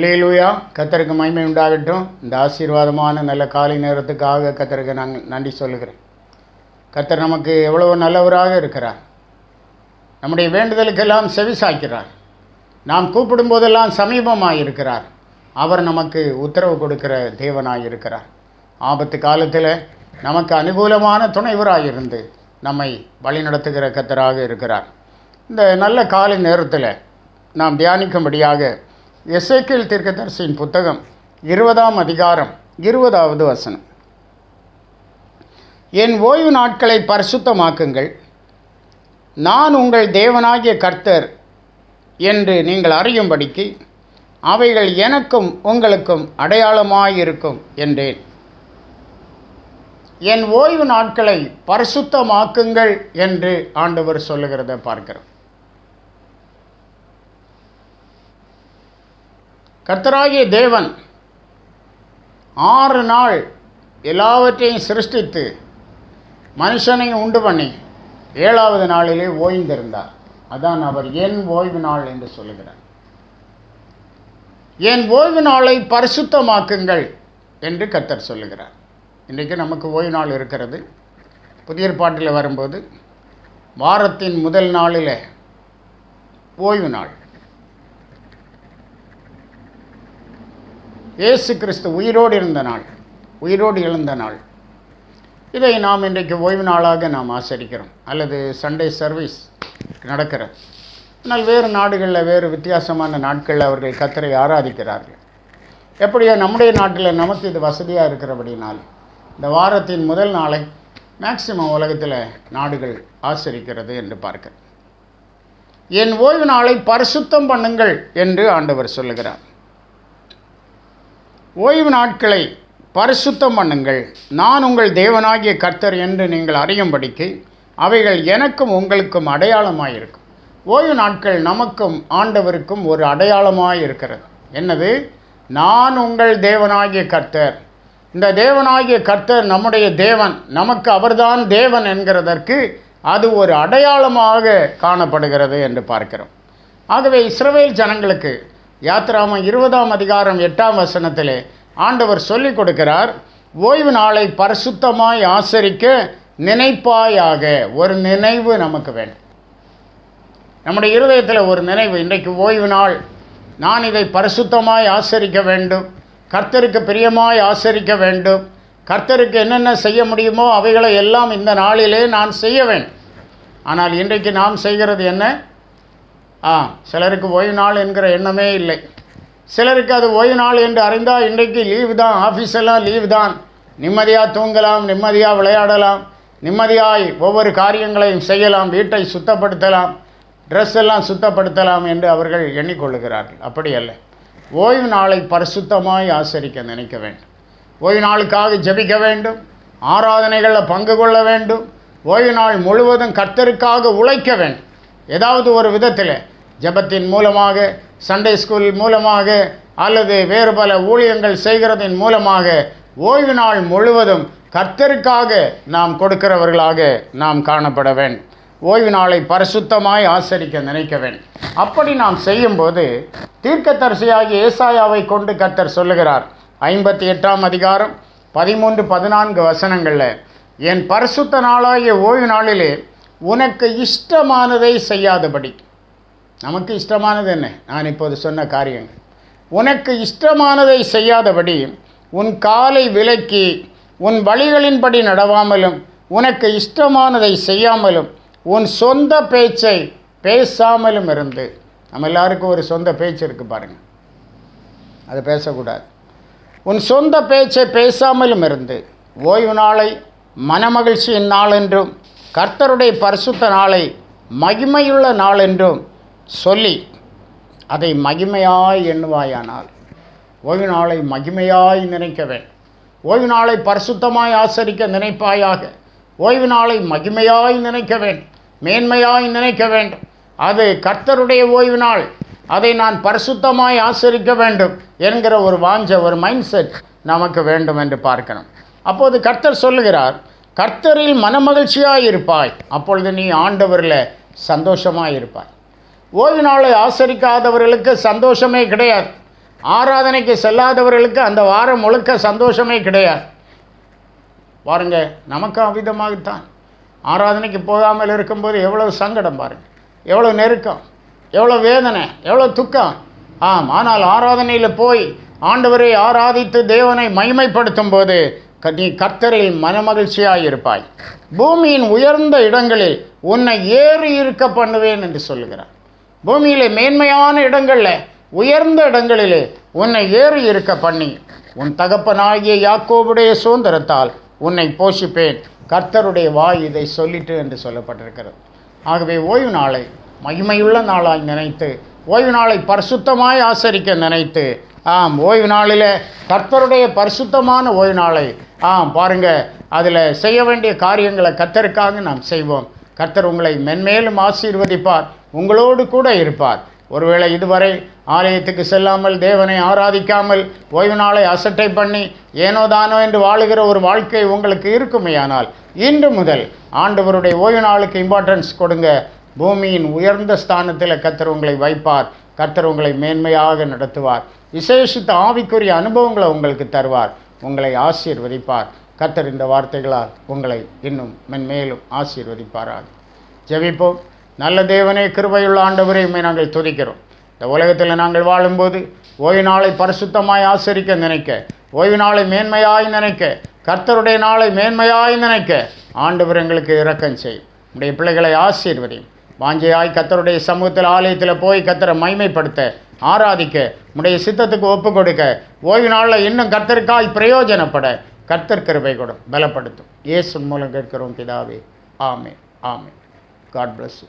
அல்லேலூயா. கத்தருக்கு மகிமை உண்டாகட்டும். இந்த ஆசீர்வாதமான நல்ல காலை நேரத்துக்காக கத்தருக்கு நாங்கள் நன்றி சொல்லுகிறேன். கத்தர் நமக்கு எவ்வளவு நல்லவராக இருக்கிறார். நம்முடைய வேண்டுதலுக்கெல்லாம் செவி சாய்க்கிறார் நாம் கூப்பிடும் போதெல்லாம் சமீபமாக இருக்கிறார். அவர் நமக்கு உத்தரவு கொடுக்கிற தேவனாக இருக்கிறார். ஆபத்து காலத்தில் நமக்கு அனுகூலமான துணைவராக இருந்து நம்மை வழிநடத்துகிற கத்தராக இருக்கிறார். இந்த நல்ல காலை நேரத்தில் நாம் தியானிக்கும்படியாக எசேக்கியல் தீர்க்கதரிசியின் புத்தகம் இருபதாம் அதிகாரம் இருபதாவது வசனம். என் ஓய்வு நாட்களை பரிசுத்தமாக்குங்கள். நான் உங்கள் தேவனாகிய கர்த்தர் என்று நீங்கள் அறியும்படிக்கு அவைகள் எனக்கும் உங்களுக்கும் அடையாளமாயிருக்கும் என்றேன். என் ஓய்வு நாட்களை பரிசுத்தமாக்குங்கள் என்று ஆண்டவர் சொல்லுகிறத பார்க்கிறோம். கர்த்தராகிய தேவன் ஆறு நாள் எல்லாவற்றையும் சிருஷ்டித்து மனுஷனையும் உண்டு பண்ணி ஏழாவது நாளிலே ஓய்ந்திருந்தார். அதான் அவர் என் ஓய்வு நாள் என்று சொல்லுகிறார். என் ஓய்வு நாளை பரிசுத்தமாக்குங்கள் என்று கத்தர் சொல்லுகிறார். இன்றைக்கு நமக்கு ஓய்வு நாள் இருக்கிறது. புதிய பாட்டில் வரும்போது வாரத்தின் முதல் நாளில் ஓய்வு நாள். இயேசு கிறிஸ்து உயிரோடு இருந்த நாள் உயிரோடு எழுந்த நாள். இதை நாம் இன்றைக்கு ஓய்வு நாளாக நாம் ஆசரிக்கிறோம். அல்லது சண்டே சர்வீஸ் நடக்கிறது. ஆனால் வேறு நாடுகளில் வேறு வித்தியாசமான நாட்களில் அவர்கள் கத்தரை ஆராதிக்கிறார்கள். எப்படியோ நம்முடைய நாட்டில் நமக்கு இது வசதியாக இருக்கிறபடினால் இந்த வாரத்தின் முதல் நாளை மேக்சிமம் உலகத்தில் நாடுகள் ஆசரிக்கிறது என்று பார்க்கிறேன் என் ஓய்வு நாளை பரிசுத்தம் பண்ணுங்கள் என்று ஆண்டவர் சொல்லுகிறார். ஓய்வு நாட்களை பரிசுத்தம் பண்ணுங்கள். நான் உங்கள் தேவனாகிய கர்த்தர் என்று நீங்கள் அறியும்படிக்கு அவைகள் எனக்கும் உங்களுக்கும் அடையாளமாயிருக்கும். ஓய்வு நாட்கள் நமக்கும் ஆண்டவருக்கும் ஒரு அடையாளமாக இருக்கிறது என்னது? நான் உங்கள் தேவனாகிய கர்த்தர். இந்த தேவனாகிய கர்த்தர் நம்முடைய தேவன். நமக்கு அவர்தான் தேவன் என்கிறதற்கு அது ஒரு அடையாளமாக காணப்படுகிறது என்று பார்க்கிறோம். ஆகவே இஸ்ரவேல் ஜனங்களுக்கு யாத்திராமம் இருபதாம் அதிகாரம் எட்டாம் வசனத்திலே ஆண்டவர் சொல்லிக் கொடுக்கிறார் ஓய்வு நாளை பரிசுத்தமாய் ஆசரிக்க நினைப்பாயாக. ஒரு நினைவு நமக்கு வேண்டும். நம்முடைய இருதயத்தில் ஒரு நினைவு இன்றைக்கு ஓய்வு நாள். நான் இதை பரிசுத்தமாய் ஆசரிக்க வேண்டும். கர்த்தருக்கு பிரியமாய் ஆசரிக்க வேண்டும். கர்த்தருக்கு என்னென்ன செய்ய முடியுமோ அவைகளை எல்லாம் இந்த நாளிலே நான் செய்ய வேண்டும். ஆனால் இன்றைக்கு நாம் செய்கிறது என்ன? ஆ. சிலருக்கு ஓய்வு நாள் என்கிற எண்ணமே இல்லை. சிலருக்கு அது ஓய்வு நாள் என்று அறிந்தால் இன்றைக்கு லீவு தான் ஆஃபீஸ் எல்லாம் லீவு தான். நிம்மதியாக தூங்கலாம் நிம்மதியாக விளையாடலாம் நிம்மதியாய் ஒவ்வொரு காரியங்களையும் செய்யலாம் வீட்டை சுத்தப்படுத்தலாம் ட்ரெஸ் எல்லாம் சுத்தப்படுத்தலாம் என்று அவர்கள் எண்ணிக்கொள்ளுகிறார்கள். அப்படி அல்ல. ஓய்வு நாளை பரிசுத்தமாய் ஆசரிக்க நினைக்க வேண்டும். ஓய்வு நாளுக்காக ஜெபிக்க வேண்டும். ஆராதனைகளில் பங்கு கொள்ள வேண்டும். ஓய்வு நாள் முழுவதும் கர்த்தருக்காக உழைக்க வேண்டும். ஏதாவது ஒரு விதத்தில் ஜெபத்தின் மூலமாக சண்டே ஸ்கூல் மூலமாக அல்லது வேறு பல ஊழியங்கள் செய்கிறதன் மூலமாக ஓய்வு நாள் முழுவதும் கர்த்தருக்காக நாம் கொடுக்கிறவர்களாக நாம் காணப்பட வேண்டும் ஓய்வு நாளை பரிசுத்தமாய் ஆசரிக்க நினைக்க வேண்டும் அப்படி நாம் செய்யும்போது தீர்க்கதரிசியாகிய ஏசாயாவை கொண்டு கர்த்தர் சொல்லுகிறார். ஐம்பத்தி எட்டாம் அதிகாரம் பதிமூன்று பதினான்கு வசனங்களில் என் பரிசுத்த நாளாகிய ஓய்வு நாளிலே உனக்கு இஷ்டமானதை செய்யாதபடி. நமக்கு இஷ்டமானது என்ன? நான் இப்போது சொன்ன காரியங்கள் உனக்கு இஷ்டமானதை செய்யாதபடி உன் காலை விலக்கி உன் வழிகளின்படி நடவாமலும் உனக்கு இஷ்டமானதை செய்யாமலும் உன் சொந்த பேச்சை பேசாமலும் இருந்து. நம்ம எல்லாருக்கும் ஒரு சொந்த பேச்சு இருக்குது பாருங்கள் அது பேசக்கூடாது. உன் சொந்த பேச்சை பேசாமலும் இருந்து ஓய்வு நாளை மனமகிழ்ச்சியின் நாள் என்றும் கர்த்தருடைய பரிசுத்த நாளை மகிமையுள்ள நாள் என்றும் சொல்லி அதை மகிமையாய் எண்ணுவாயானால் ஓய்வு நாளை மகிமையாய் நினைக்கவேன். ஓய்வு நாளை பரிசுத்தமாய் ஆசரிக்க நினைப்பாயாக. ஓய்வு நாளை மகிமையாய் நினைக்க வேண்டும் மேன்மையாய் நினைக்க வேண்டும். அது கர்த்தருடைய ஓய்வு நாள். அதை நான் பரிசுத்தமாய் ஆசரிக்க வேண்டும் என்கிற ஒரு வாஞ்ச ஒரு மைண்ட் செட் நமக்கு வேண்டும் என்று பார்க்கணும். அப்போது கர்த்தர் சொல்லுகிறார் கர்த்தரில் மனமகிழ்ச்சியாக இருப்பாய். அப்பொழுது நீ ஆண்டவரில் சந்தோஷமாக இருப்பாய். ஓய்வு நாளை ஆசரிக்காதவர்களுக்கு சந்தோஷமே கிடையாது. ஆராதனைக்கு செல்லாதவர்களுக்கு அந்த வாரம் முழுக்க சந்தோஷமே கிடையாது. பாருங்க நமக்கு அவ்விதமாகத்தான். ஆராதனைக்கு போகாமல் இருக்கும்போது எவ்வளோ சங்கடம் பாருங்கள் எவ்வளோ நெருக்கம் எவ்வளோ வேதனை எவ்வளோ துக்கம். ஆம் ஆனால் ஆராதனையில் போய் ஆண்டவரை ஆராதித்து தேவனை மகிமைப்படுத்தும் போது நீ கர்த்தரில் மனமகிழ்ச்சியாய் இருப்பாய் பூமியின் உயர்ந்த இடங்களில் உன்னை ஏறி இருக்க பண்ணுவேன் என்று சொல்லுகிறார். பூமியிலே மேன்மையான இடங்களில் உயர்ந்த இடங்களிலே உன்னை ஏறி இருக்க பண்ணி உன் தகப்பனாகிய யாக்கோவுடைய சுதந்திரத்தால் உன்னை போஷிப்பேன். கர்த்தருடைய வாய் இதை சொல்லிட்டு என்று சொல்லப்பட்டிருக்கிறது. ஆகவே ஓய்வு நாளை மகிமையுள்ள நாளாய் நினைத்து ஓய்வு நாளை பரிசுத்தமாய் ஆசரிக்க நினைத்து ஆம் ஓய்வு நாளில் கர்த்தருடைய பரிசுத்தமான ஓய்வு நாளை. ஆம் பாருங்கள் அதில் செய்ய வேண்டிய காரியங்களை கத்தருக்காக நாம் செய்வோம். கர்த்தர் உங்களை மென்மேலும் ஆசீர்வதிப்பார் உங்களோடு கூட இருப்பார். ஒருவேளை இதுவரை ஆலயத்துக்கு செல்லாமல் தேவனை ஆராதிக்காமல் ஓய்வு நாளை அசட்டை பண்ணி ஏனோ தானோ என்று வாழுகிற ஒரு வாழ்க்கை உங்களுக்கு இருக்குமேயானால் இன்று முதல் ஆண்டவருடைய ஓய்வு நாளுக்கு இம்பார்ட்டன்ஸ் கொடுங்க. பூமியின் உயர்ந்த ஸ்தானத்தில் கத்தர் உங்களை வைப்பார். கர்த்தர் உங்களை மேன்மையாக நடத்துவார். விசேஷித்த ஆவிக்குரிய அனுபவங்களை உங்களுக்கு தருவார். உங்களை ஆசீர்வதிப்பார். கர்த்தர் இந்த வார்த்தைகளால் உங்களை இன்னும் மென்மேலும் ஆசீர்வதிப்பாராக. ஜெபிப்போம். நல்ல தேவனே கிருபையுள்ள ஆண்டவரே நாங்கள் துதிக்கிறோம். இந்த உலகத்தில் நாங்கள் வாழும்போது ஓய்வு நாளை பரிசுத்தமாய் ஆசரிக்க நினைக்க ஓய்வு நாளை மேன்மையாய் நினைக்க கர்த்தருடைய நாளை மேன்மையாய் நினைக்க ஆண்டவர் எங்களுக்கு இரக்கம் செய் உடைய பிள்ளைகளை ஆசீர்வதியும். வாஞ்சையாய் கத்தருடைய சமூகத்தில் ஆலயத்தில் போய் கத்தரை மைமைப்படுத்த ஆராதிக்க உடைய சித்தத்துக்கு ஒப்பு கொடுக்க ஓய்வு நாளில் இன்னும் கர்த்தருக்காய் பிரயோஜனப்பட கர்த்தர் கிருபை கூட பலப்படுத்தும். இயேசு மூலம் கேட்கிறோம் பிதாவே. ஆமே ஆமே காட் பிளஸ்